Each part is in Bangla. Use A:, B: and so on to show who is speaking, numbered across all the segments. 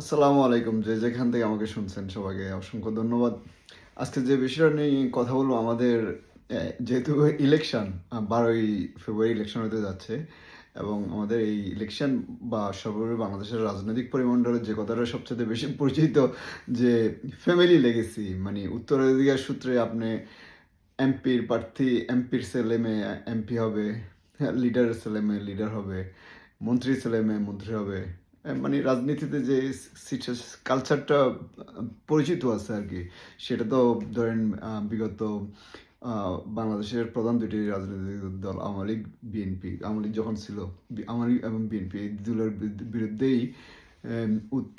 A: আসসালামু আলাইকুম, যে যেখান থেকে আমাকে শুনছেন সবাইকে অসংখ্য ধন্যবাদ। আজকে যে বিষয়টা নিয়ে কথা বলব, আমাদের যেহেতু ইলেকশন বারোই ফেব্রুয়ারি ইলেকশন হতে যাচ্ছে, এবং আমাদের এই ইলেকশন বা সর্বোপরি বাংলাদেশের রাজনৈতিক পরিমণ্ডলের যে কথাটা সবচেয়ে বেশি পরিচিত, যে ফ্যামিলি লেগেসি মানে উত্তরাধিকার সূত্রে আপনি এমপির প্রার্থী এমপির ছেলে মেয়ে এমপি হবে লিডারের ছেলে মেয়ে লিডার হবে, মন্ত্রীর ছেলে মেয়ে মন্ত্রী হবে মানে রাজনীতিতে যে কালচারটা পরিচিত আছে আর কি। সেটা তো ধরেন বিগত বাংলাদেশের প্রধান দুটি রাজনৈতিক দল, আওয়ামী লীগ, বিএনপি। আওয়ামী লীগ যখন ছিল আওয়ামী লীগ এবং বিএনপি, এই দুলের বিরুদ্ধেই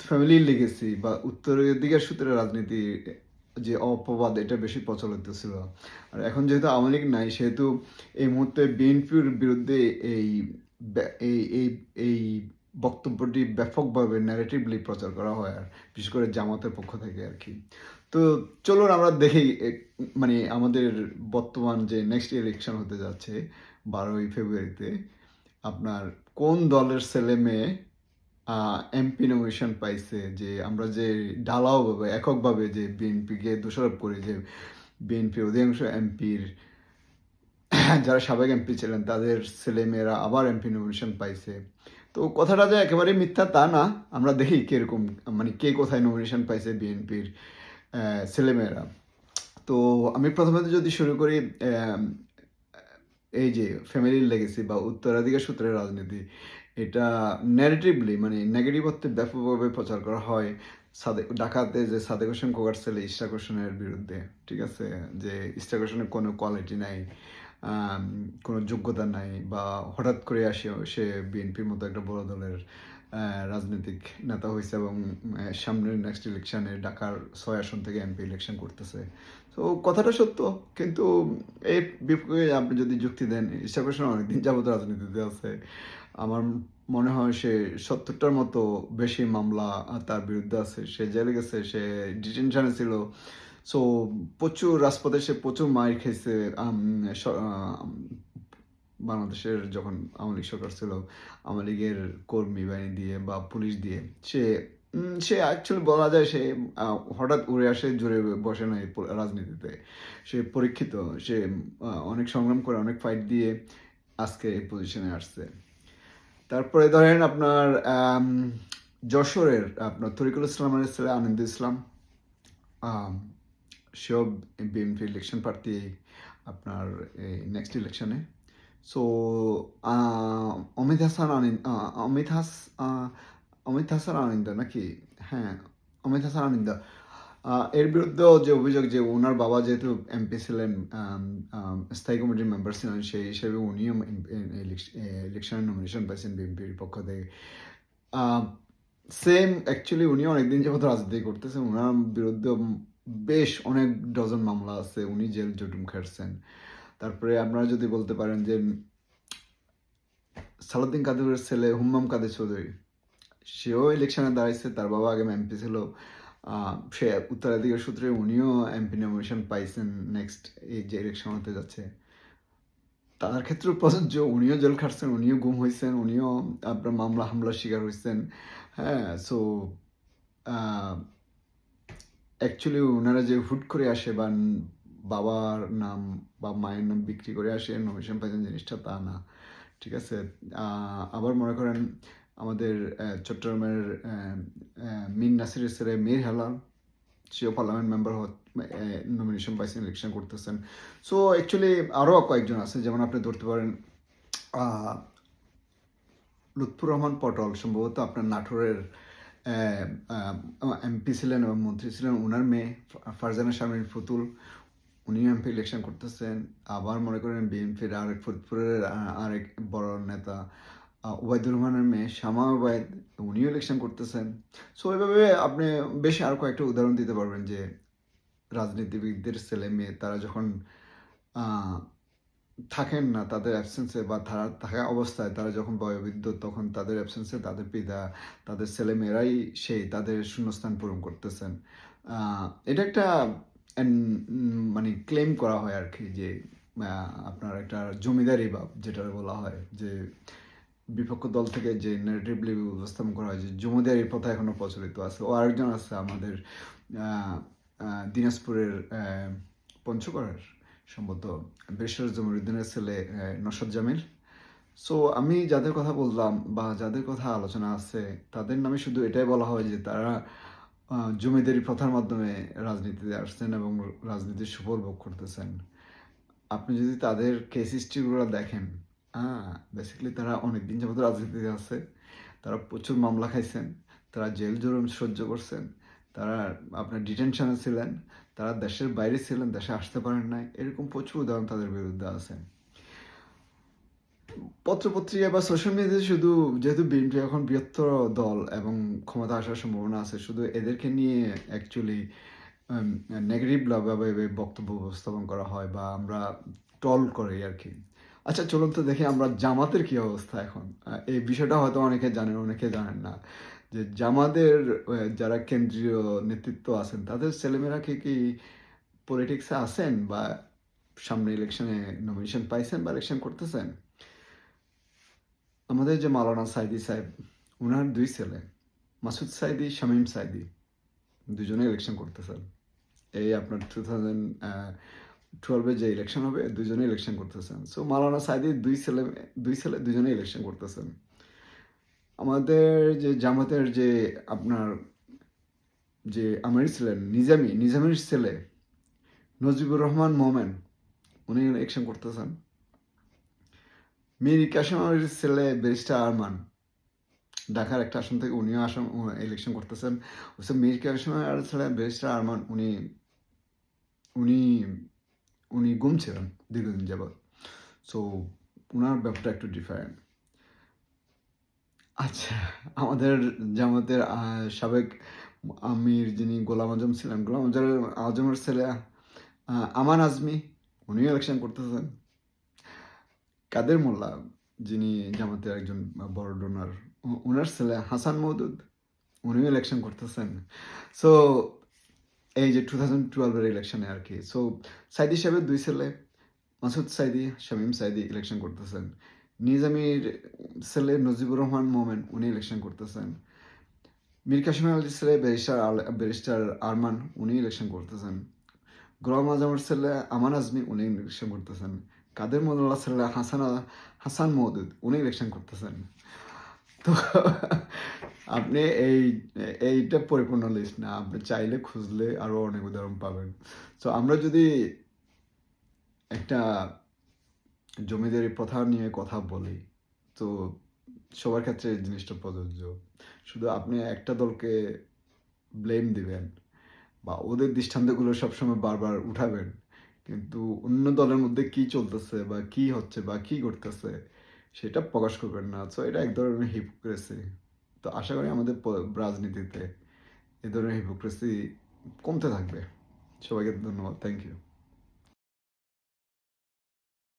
A: ফ্যামিলি লেগেছি বা উত্তরাধিকার সূত্রে রাজনীতি, যে অপবাদ, এটা বেশি প্রচলিত ছিল। আর এখন যেহেতু আওয়ামী লীগ নাই, সেহেতু এই মুহূর্তে বিএনপির বিরুদ্ধে এই এই এই বক্তব্যটি ব্যাপকভাবে ন্যারেটিভলি প্রচার করা হয় আর বিশেষ করে জামাতের পক্ষ থেকে আর কি। তো চলুন আমরা দেখি মানে আমাদের বর্তমান যে নেক্সট ইলেকশন হতে যাচ্ছে, বারোই ফেব্রুয়ারিতে, আপনার কোন দলের ছেলে মেয়ে এমপি নমিনেশন পাইছে? যে আমরা যে ঢালাওভাবে এককভাবে যে বিএনপিকে দোষারোপ করি, যে বিএনপির অধিকাংশ এমপির যারা সাবেক এমপি ছিলেন, তাদের ছেলেমেয়েরা আবার এমপি নমিনেশন পাইছে। তো কথাটা যে একেবারে মিথ্যা তা না, আমরা দেখি কীরকম মানে কে কোথায় নমিনেশন পাইছে বিএনপির ছেলেমেয়েরা। তো আমি প্রথমে যদি শুরু করি এই যে ফ্যামিলির লেগেসি বা উত্তরাধিকার সূত্রের রাজনীতি, এটা ন্যারেটিভলি মানে নেগেটিভ অর্থে ব্যাপকভাবে প্রচার করা হয় সাদে ডাকাতে যে সাদেক হোসেন কোকার ছেলে হোসেনের বিরুদ্ধে, ঠিক আছে? যে হোসেনের কোনো কোয়ালিটি নাই। কোনো যোগ্যতা নাই বা হঠাৎ করে আসে, সে বিএনপির মতো একটা বড় দলের রাজনৈতিক নেতা হয়েছে এবং সামনের নেক্সট ইলেকশনে ঢাকার ছয় আসন থেকে এমপি ইলেকশন করতেছে। তো কথাটা সত্য, কিন্তু এই বিপক্ষে আপনি যদি যুক্তি দেন হোসেন অনেকদিন যাবত রাজনীতিতে আছে। আমার মনে হয় সে সত্তরটার মতো বেশি মামলা তার বিরুদ্ধে আছে। সে জেলে গেছে, সে ডিটেনশনে ছিল। সো প্রচুর রাজপথে সে প্রচুর মার খেয়েছে বাংলাদেশের যখন আওয়ামী লীগ সরকার ছিল, আওয়ামী লীগের কর্মী বাহিনী দিয়ে বা পুলিশ দিয়ে, সে সে অ্যাকচুয়ালি বলা যায় সে হঠাৎ উড়ে আসে, জুড়ে বসে নাই রাজনীতিতে। সে পরীক্ষিত, সে অনেক সংগ্রাম করে, অনেক ফাইট দিয়ে আজকে এই পজিশনে আসছে। তারপরে ধরেন আপনার যশোরের, আপনার তরিকুল ইসলামের ছেলে আনন্দ ইসলাম সেও বিএনপি ইলেকশন প্রার্থী আপনার নেক্সট ইলেকশনে সো অমিত হাসান আনিন অমিত হাস অমিত হাসান আনিন্দা নাকি? হ্যাঁ অমিত হাসান আনিন্দা এর বিরুদ্ধেও যে অভিযোগ যে ওনার বাবা যেহেতু এমপি ছিলেন স্থায়ী কমিটির মেম্বার ছিলেন, সেই হিসেবে উনিও ইলেকশনে নমিনেশন পাইছেন বিএনপির পক্ষ থেকে। সেম অ্যাকচুয়ালি উনি অনেকদিন যাবত রাজনীতি করতেছেন ওনার বিরুদ্ধে বেশ অনেক ডজন মামলা আছে, উনি জেল জুটুম খাটছেন। তারপরে আপনারা যদি বলতে পারেন যে সালাউদ্দিন কাদেরের ছেলে হুম্মাম কাদের চৌধুরী, সেও ইলেকশনে দাঁড়াইছে, তার বাবা আগে এমপি ছিল। সে উত্তরাধিকার সূত্রে উনিও এমপি নমিনেশন পাইছেন নেক্সট এই যে ইলেকশন হতে যাচ্ছে। তার ক্ষেত্রেও প্রযোজ্য, উনিও জেল খাটছেন, উনিও গুম হয়েছেন উনিও আপনার মামলা হামলার শিকার হয়েছেন হ্যাঁ সো অ্যাকচুয়ালি ওনারা যে হুট করে আসে বা বাবার নাম বা মায়ের নাম বিক্রি করে আসে নমিনেশন পাইছেন জিনিসটা তা না, ঠিক আছে? আবার মনে করেন আমাদের চট্টগ্রামের মিন নাসিরের ছেলে মীর হেলাল, সেও পার্লামেন্ট মেম্বার নমিনেশন পাইছেন ইলেকশন করতেছেন। সো অ্যাকচুয়ালি আরও কয়েকজন আছে, যেমন আপনি ধরতে পারেন লুৎফুর রহমান পটল, সম্ভবত আপনার নাটোরের এমপি ছিলেন এবং মন্ত্রী ছিলেন ওনার মেয়ে ফারজানা শামীম ফুতুল, উনিও এমপি ইলেকশন করতেছেন। আবার মনে করেন বিএনপির আরেক ফরিদপুরের আরেক বড় নেতা ওবায়দুর রহমানের মেয়ে শ্যামা ওবায়দ, উনিও ইলেকশন করতেছেন। সো এভাবে আপনি বেশ আর কয়েকটা উদাহরণ দিতে পারবেন যে রাজনীতিবিদদের ছেলে মেয়ে, তারা যখন থাকেন না তাদের অ্যাবসেন্সে বা তারা থাকা অবস্থায়, তারা যখন বয়োবৃদ্ধ তখন তাদের অ্যাবসেন্সে তাদের পিতা, তাদের ছেলেমেয়েরাই সেই তাদের শূন্যস্থান পূরণ করতেছেন। এটা একটা মানে ক্লেম করা হয় আর কি যে আপনার একটা জমিদারি ভাব যেটা বলা হয় যে, বিপক্ষ দল থেকে যে নেগেটিভলি উপস্থাপন করা হয় যে জমিদারি প্রথা এখনও প্রচলিত আছে। ও আরেকজন আছে আমাদের দিনাজপুরের পঞ্চগড়ের সম্ভবত বেশ্বর জমরুদ্দিনের ছেলে নসদ জামিল। সো আমি যাদের কথা বললাম বা যাদের কথা আলোচনা আছে, তাদের নামে শুধু এটাই বলা হয় যে তারা জমিদারি প্রথার মাধ্যমে রাজনীতিতে আসছেন এবং রাজনীতির সুফল ভোগ করতেছেন। আপনি যদি তাদের কেস হিস্ট্রিগুলো দেখেন হ্যাঁ বেসিক্যালি তারা অনেক দিন যাবত রাজনীতিতে আছে, তারা প্রচুর মামলা খাইছেন, তারা জেল জুলুম সহ্য করছেন তারা আপনার ডিটেনশনে ছিলেন, তারা দেশের বাইরে ছিলেন, দেশে আসতে পারেন নাই, এরকম প্রচুর উদাহরণ তাদের বিরুদ্ধে আছে। পত্রপত্রিকা বা সোশ্যাল মিডিয়াতে শুধু, যেহেতু বিএনপি এখন বৃহত্তর দল এবং ক্ষমতা আসার সম্ভাবনা আছে, শুধু এদেরকে নিয়ে অ্যাকচুয়ালি নেগেটিভ ভাবে বক্তব্য উপস্থাপন করা হয় বা আমরা টল করি আর কি। আচ্ছা চলুন তো দেখি আমরা জামাতের কি অবস্থা এখন। এই বিষয়টা হয়তো অনেকে জানেন অনেকে জানেন না। যে জামাদের যারা কেন্দ্রীয় নেতৃত্ব আছেন, তাদের ছেলেমেয়েরা কি কি পলিটিক্সে আছেন বা সামনে ইলেকশনে নমিনেশন পাইছেন বা ইলেকশন করতেছেন? আমাদের যে মালানা সাইদি সাহেব ওনার দুই ছেলে, মাসুদ সাইদি, শামীম সাইদি, দুজনে ইলেকশন করতেছেন। এই আপনার টু থাউজেন্ড টুয়েলভে যে ইলেকশন হবে, দুজনে ইলেকশন করতেছেন। সো মালানা সাইদির দুই ছেলে দুই ছেলে, দুজনে ইলেকশন করতেছেন। আমাদের যে জামাতের যে আপনার যে আমির ছিলেন, নিজামি, নিজামির ছেলে নজিবুর রহমান মোমেন উনি ইলেকশন করতেছেন। মীর কাশিমের ছেলে ব্যারিস্টার আরমান, ঢাকার একটা আসন থেকে উনিও আসন ইলেকশন করতেছেন। ওসব মীর কাশিমের ছেলে ব্যারিস্টার আরমান, উনি উনি উনি গুম ছিলেন দীর্ঘদিন যাবৎ। সো ওনার ব্যাপারটা একটু ডিফারেন্ট আচ্ছা আমাদের জামাতের সাবেক আমির যিনি গোলাম আজম ছিলেন, গোলাম আজমের আজমের ছেলে আমান আজমি, উনিও ইলেকশন করতেছেন। কাদের মোল্লা, যিনি জামাতের একজন বড় ডোনার ওনার ছেলে হাসান মৌদুদ উনিও ইলেকশন করতেছেন। সো এই যে টু থাউজেন্ড টুয়েলভের ইলেকশনে আর কি সো সাইদি সাহেবের দুই ছেলে, মাসুদ সাইদি, শামীম সাইদি ইলেকশন করতেছেন। নিজামির ছেলে নজিবুর রহমান মোমেন, উনি ইলেকশন করতেছেন। মীর কাশিম আলীর ছেলে ব্যারিস্টার আল- ব্যারিস্টার আরমান, উনি ইলেকশন করতেছেন। গোলাম আজমের ছেলে আমান আজমি, উনি ইলেকশন করতেছেন। কাদের মোল্লা ছেলে হাসান হাসান মৌদুদ উনি ইলেকশন করতেছেন। তো আপনি এই, এইটা পরিপূর্ণ লিস্ট না, আপনি চাইলে খুঁজলে আরও অনেক উদাহরণ পাবেন। তো আমরা যদি একটা জমিদারি প্রথা নিয়ে কথা বলি, তো সবার ক্ষেত্রে এই জিনিসটা প্রযোজ্য। শুধু আপনি একটা দলকে ব্লেম দিবেন বা ওদের দৃষ্টান্তগুলো সবসময় বারবার উঠাবেন, কিন্তু অন্য দলের মধ্যে কি চলতেছে বা কি হচ্ছে বা কি করতেছে সেটা প্রকাশ করবেন না। তো এটা এক ধরনের হিপোক্রেসি তো আশা করি আমাদের রাজনীতিতে এ ধরনের হিপোক্রেসি কমতে থাকবে। সবাইকে ধন্যবাদ। Thank you